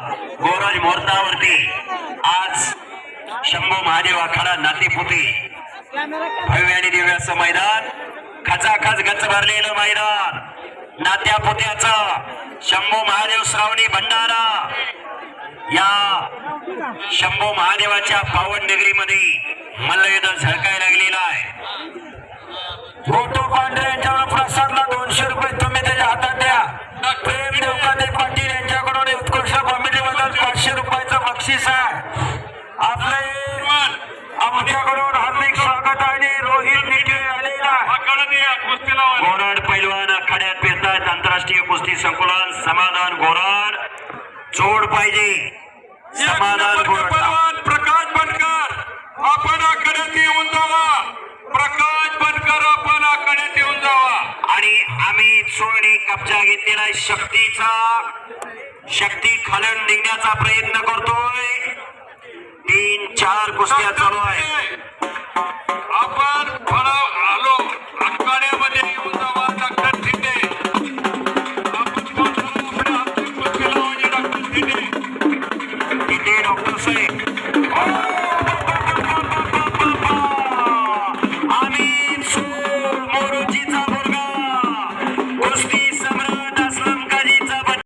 गोरज मुहूर्तावरती आज शंभू महादेव आखाडा नातेपुते भव्य आणि दिव्य असं मैदान. खचाखच गच भरलेलं मैदान. नात्या पुत्याचं शंभू महादेव श्रावणी भंडारा. या शंभू महादेवाच्या पावन नगरीमध्ये मल्लयुद्ध झळकायला लागलेला आहे. गोटू पांढरे यांच्यावर प्रसादला गोराड पैलवान आखाड्यात पेरतायत आंतरराष्ट्रीय कुस्ती संकुलन समाधान गोराड जोड पाहिजे. समाधान गोराड पहलवान प्रकाश बनकर आपण आखाड्यात येऊन जावा प्रकाश बनकर आपण आखाड्यात येऊन जावा आणि आम्ही चोरणी कब्जा घेतलेला शक्तीचा. शक्ती खालून निघण्याचा प्रयत्न करतोय. तीन चार कुस्त्या चालू आहे